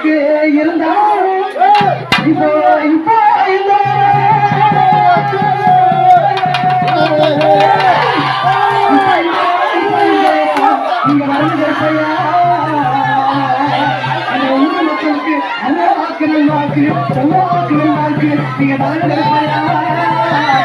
எனக்கு நீங்க இப்போ இப்போ நீங்க வரது கருப்பையா. மக்களுக்கு நல்ல வாக்கு நல் வாக்கு நல்ல வாக்கு வாக்கு நீங்க வரணும் கருப்பையா.